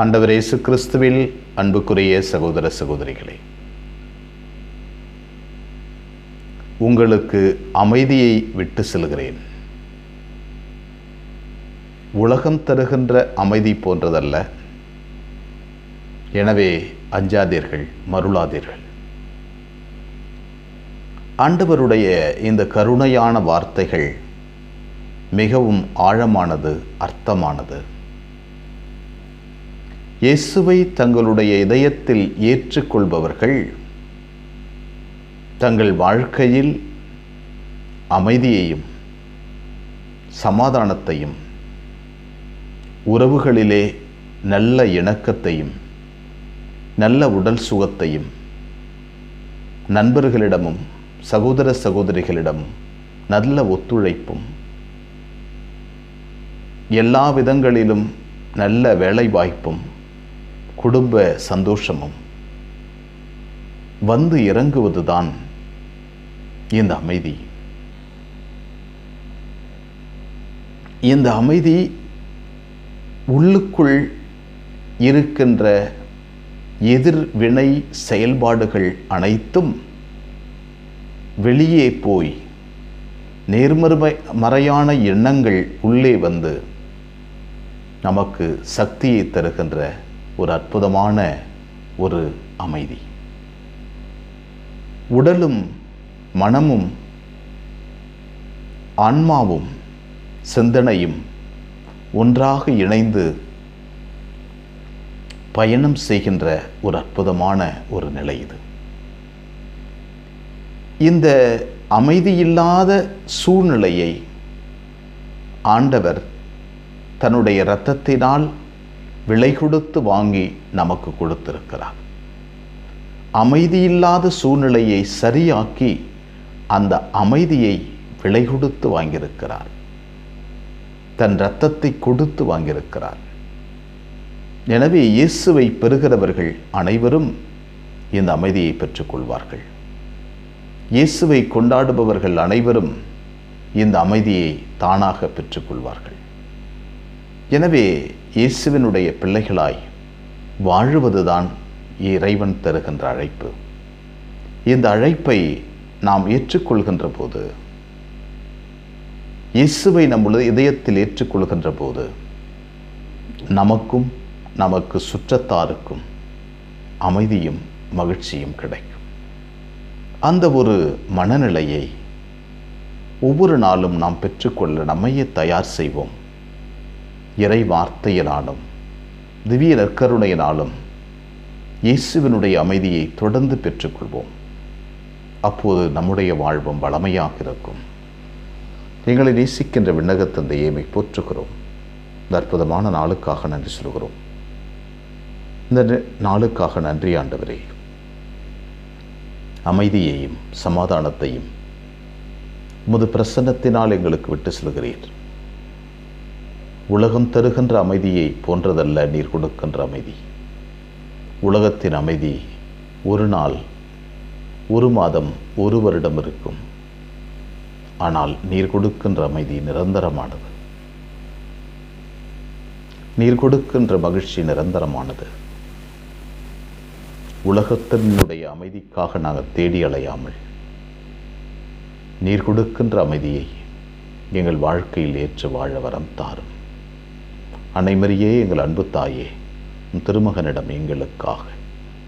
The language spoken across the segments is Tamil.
ஆண்டவர் இயேசு கிறிஸ்துவில் அன்புக்குரிய சகோதர சகோதரிகளே உங்களுக்கு அமைதியை விட்டு செல்கிறேன். உலகம் தருகின்ற அமைதி போன்றதல்ல. எனவே அஞ்சாதீர்கள் மருளாதீர்கள். ஆண்டவருடைய இந்த கருணையான வார்த்தைகள் மிகவும் ஆழமானது அர்த்தமானது. இயேசுவை தங்களுடைய இதயத்தில் ஏற்றுக்கொள்பவர்கள் தங்கள் வாழ்க்கையில் அமைதியையும் சமாதானத்தையும் உறவுகளிலே நல்ல இணக்கத்தையும் நல்ல உடல் சுகத்தையும் நண்பர்களிடமும் சகோதர சகோதரிகளிடமும் நல்ல ஒத்துழைப்பும் எல்லா விதங்களிலும் நல்ல வேலை வாய்ப்பும் குடும்ப சந்தோஷமும் வந்து இறங்குவதுதான் இந்த அமைதி. இந்த அமைதி உள்ளுக்குள் இருக்கின்ற எதிர்வினை செயல்பாடுகள் அனைத்தும் வெளியே போய் நேர்மறை மறையான எண்ணங்கள் உள்ளே வந்து நமக்கு சக்தியை தருகின்ற ஒரு அற்புதமான ஒரு அமைதி. உடலும் மனமும் ஆன்மாவும் சிந்தனையும் ஒன்றாக இணைந்து பயணம் செய்கின்ற ஒரு அற்புதமான ஒரு நிலை இது. இந்த அமைதியில்லாத சூழ்நிலையை ஆண்டவர் தன்னுடைய இரத்தத்தினால் விலை கொடுத்து வாங்கி நமக்கு கொடுத்திருக்கிறார். அமைதியில்லாத சூழ்நிலையை சரியாக்கி அந்த அமைதியை விலை கொடுத்து வாங்கியிருக்கிறார். தன் இரத்தத்தை கொடுத்து வாங்கியிருக்கிறார். எனவே இயேசுவை பெறுகிறவர்கள் அனைவரும் இந்த அமைதியை பெற்றுக்கொள்வார்கள் இயேசுவை கொண்டாடுபவர்கள் அனைவரும் இந்த அமைதியை தானாக பெற்றுக்கொள்வார்கள் எனவே இயேசுவினுடைய பிள்ளைகளாய் வாழுவதுதான் இறைவன் தருகின்ற அழைப்பு. இந்த அழைப்பை நாம் ஏற்றுக்கொள்கின்ற போது இயேசுவை நம்முடைய இதயத்தில் ஏற்றுக்கொள்கின்ற போது நமக்கும் நமக்கு சுற்றத்தாருக்கும் அமைதியும் மகிழ்ச்சியும் கிடைக்கும். அந்த ஒரு மனநிலையை ஒவ்வொரு நாளும் நாம் பெற்றுக்கொள்ள நம்மையே தயார் செய்வோம். இறை வார்த்தையினாலும் திவ்ய நற்கருணையினாலும் இயேசுவினுடைய அமைதியை தொடர்ந்து பெற்றுக்கொள்வோம். அப்போது நம்முடைய வாழ்வும் வளமையாக இருக்கும். எங்களை நேசிக்கின்ற விண்ணகத்தந்தையை மை போற்றுகிறோம். இந்த அற்புதமான நாளுக்காக நன்றி சொல்கிறோம். இந்த நாளுக்காக நன்றி ஆண்டவரே. அமைதியையும் சமாதானத்தையும் உமது பிரசன்னத்தினால் எங்களுக்கு விட்டு செல்கிறீர். உலகம் தருகின்ற அமைதியை போன்றதல்ல நீர் கொடுக்கின்ற அமைதி. உலகத்தின் அமைதி ஒரு நாள் ஒரு மாதம் ஒரு வருடம் இருக்கும். ஆனால் நீர் கொடுக்கின்ற அமைதி நிரந்தரமானது. நீர் கொடுக்கின்ற மகிழ்ச்சி நிரந்தரமானது. உலகத்தினுடைய அமைதிக்காக நாங்கள் தேடி அலையாமல் நீர் கொடுக்கின்ற அமைதியை எங்கள் வாழ்க்கையில் ஏற்று வாழ வரம் தாரும். அனைமரியே எங்கள் அன்பு தாயே திருமகனிடம் எங்களுக்காக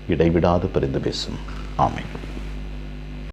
இடைவிடாது பிரிந்து பேசும். ஆமை